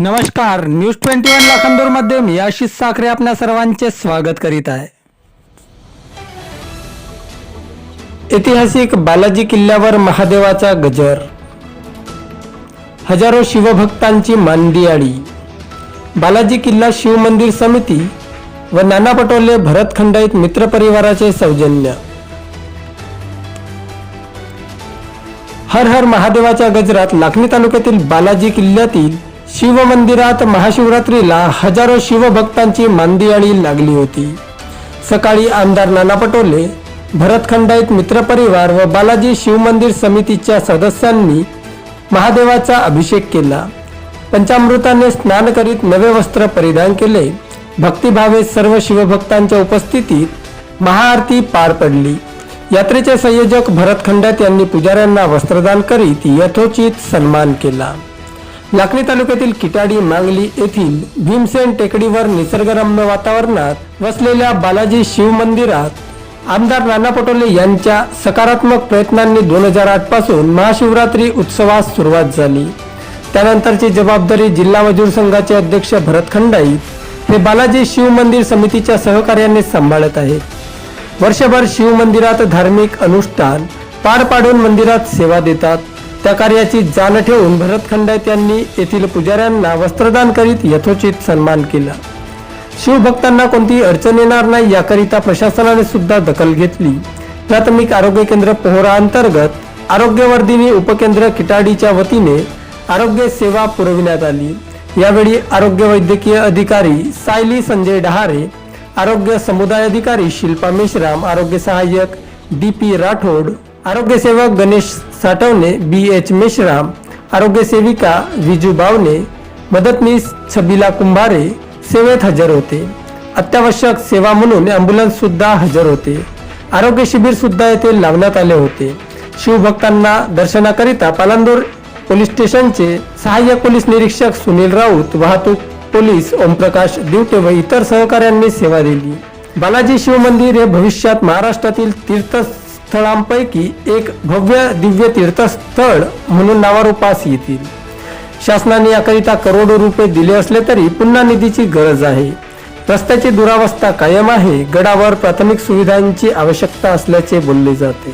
नमस्कार news twenty one लाखांदूरमध्ये मी आशिष साखरे आपल्या सर्वांचे स्वागत करीत आहे. ऐतिहासिक बालाजी किल्ल्यावर महादेवाचा गजर. हजारो शिवभक्तांची मांदियाळी बालाजी किल्ला शिवमंदिर समिती व नाना पटोले भरत खंडाईत मित्रपरिवाराचे सौजन्य. हर हर महादेवाच्या गजरात लाखणी तालुक्यातील बालाजी किल्ल्यातील शिवमंदिरात महाशिवरात्रीला हजारो शिवभक्तांची मांदियाळी लागली होती. सकाळी आमदार नाना पटोले भरत खंडाईत मित्रपरिवार व बालाजी शिवमंदिर समितीच्या सदस्यांनी महादेवाचा अभिषेक केला. पंचामृताने स्नान करीत नवे वस्त्र परिधान केले. भक्तिभावे सर्व शिवभक्तांच्या उपस्थितीत महाआरती पार पडली. यात्रेचे संयोजक भरत खंडात यांनी पुजाऱ्यांना वस्त्रदान करीत यथोचित सन्मान केला. लाखणी तालुक्यातील किटाडी मांगली येथील भीमसेन टेकडीवर निसर्गरम्य वातावरणात वसलेल्या बालाजी शिव मंदिरात आमदार नाना पटोले यांच्या सकारात्मक प्रयत्नांनी दोन हजार आठपासून महाशिवरात्री उत्सवास सुरुवात झाली. त्यानंतरची जबाबदारी जिल्हा मजूर संघाचे अध्यक्ष भरत खंडाई हे बालाजी शिव मंदिर समितीच्या सहकार्याने सांभाळत आहेत. वर्षभर शिव मंदिरात धार्मिक अनुष्ठान पार पाडून मंदिरात सेवा देतात. त्या कार्याची जाण ठेवून भरत खंडायत यांनी येथील पुजाऱ्यांना वस्त्रदान करीत यथोचित सन्मान केला. शिवभक्तांना कोणतीही अडचण येणार नाही याकरिता प्रशासनाने सुद्धा दखल घेतली. प्राथमिक आरोग्य केंद्र पोहरा अंतर्गत आरोग्यवर्धिनी उपकेंद्र किटाडीच्या वतीने आरोग्य सेवा पुरविण्यात आली. यावेळी आरोग्य वैद्यकीय अधिकारी सायली संजय डहारे आरोग्य समुदाय अधिकारी शिल्पा मेश्राम आरोग्य सहाय्यक डी पी राठोड आरोग्यसेवक गणेश साठवणे बी एच मेश्राम आरोग्यसेविका विजू बावणे मदतनीस छबिला कुंभारे सेवेत हजर होते. अत्यावश्यक सेवा म्हणून ॲम्ब्युलन्ससुद्धा हजर होते. आरोग्य शिबिरसुद्धा येथे लावण्यात आले होते. शिवभक्तांना दर्शनाकरिता पालांदूर पोलीस स्टेशनचे सहाय्यक पोलीस निरीक्षक सुनील राऊत वाहतूक पोलीस ओमप्रकाश दिवटे व इतर सहकाऱ्यांनी सेवा दिली. बालाजी शिवमंदिर हे भविष्यात महाराष्ट्रातील तीर्थ स्थळांपैकी एक भव्य दिव्य तीर्थस्थळ म्हणून नावारूपास येतील. शासनाने याकरिता करोडो रुपये दिले असले तरी पुन्हा निधीची गरज आहे. रस्त्याची दुरावस्था कायम आहे. गडावर प्राथमिक सुविधांची आवश्यकता असल्याचे बोलले जाते.